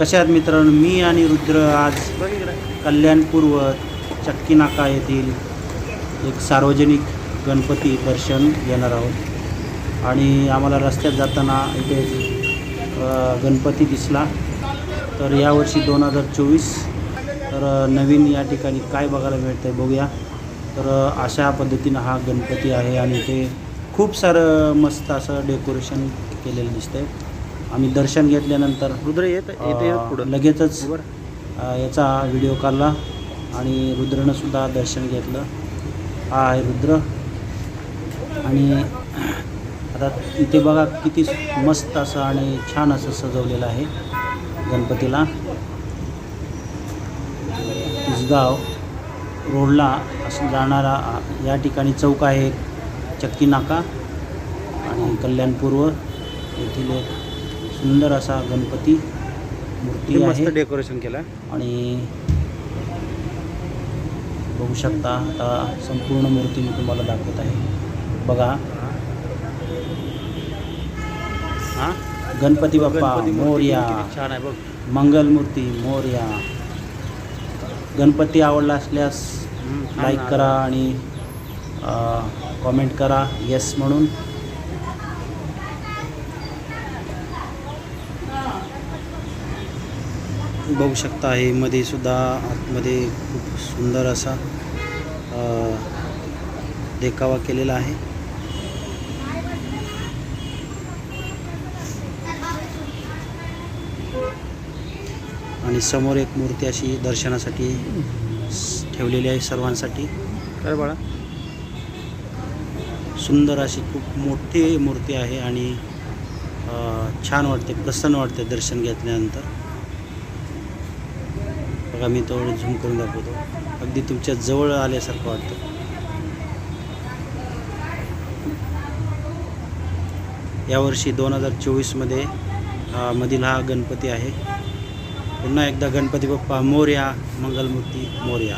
कशा आहात मित्रांनो? मी आणि रुद्र आज कल्याणपूर्व चक्की नाका येथील एक सार्वजनिक गणपती दर्शन घेणार आहोत. आणि आम्हाला रस्त्यात जाताना इथे गणपती दिसला. तर यावर्षी दोन हजार चोवीस तर नवीन या ठिकाणी काय बघायला मिळतं आहे बघूया. तर अशा पद्धतीनं हा गणपती आहे आणि ते खूप सारं मस्त असं डेकोरेशन केलेलं दिसतंय. आम्ही दर्शन घेतल्यानंतर रुद्र येत येते पुढं. लगेचच याचा व्हिडिओ काढला आणि रुद्रनं सुद्धा दर्शन घेतलं. हा आहे रुद्र. आणि आता इथे बघा किती मस्त असं आणि छान असं सजवलेलं आहे गणपतीला. तिसगाव रोडला असं जाणारा या ठिकाणी चौक आहे चक्की नाका आणि कल्याणपूर्व येथील एक सुंदर असा गणपती मूर्ती मस्त आहे. डेकोरेशन केलं. आणि बघू शकता आता संपूर्ण मूर्ती मी तुम्हाला दाखवत आहे. बघा. हा? गणपती बाप्पा मोर्या. छान आहे बघ. मंगलमूर्ती मोर्या. गणपती आवडला असल्यास लाईक. करा आणि कॉमेंट करा. येस म्हणून. बघू शकता. हे मध्ये सुद्धा आतमध्ये खूप सुंदर असा देखावा केलेला आहे. आणि समोर एक मूर्ती अशी दर्शनासाठी ठेवलेली आहे सर्वांसाठी. काय बाळा. सुंदर अशी खूप मोठी मूर्ती आहे आणि छान वाटते प्रसन्न वाटते दर्शन घेतल्यानंतर. बघा मी थोडं झूम करून दाखवतो. अगदी तुमच्या जवळ आल्यासारखं वाटतं. यावर्षी दोन हजार चोवीसमध्ये मधील हा गणपती आहे. पुन्हा एकदा गणपती बाप्पा मोर्या मंगलमूर्ती मोर्या.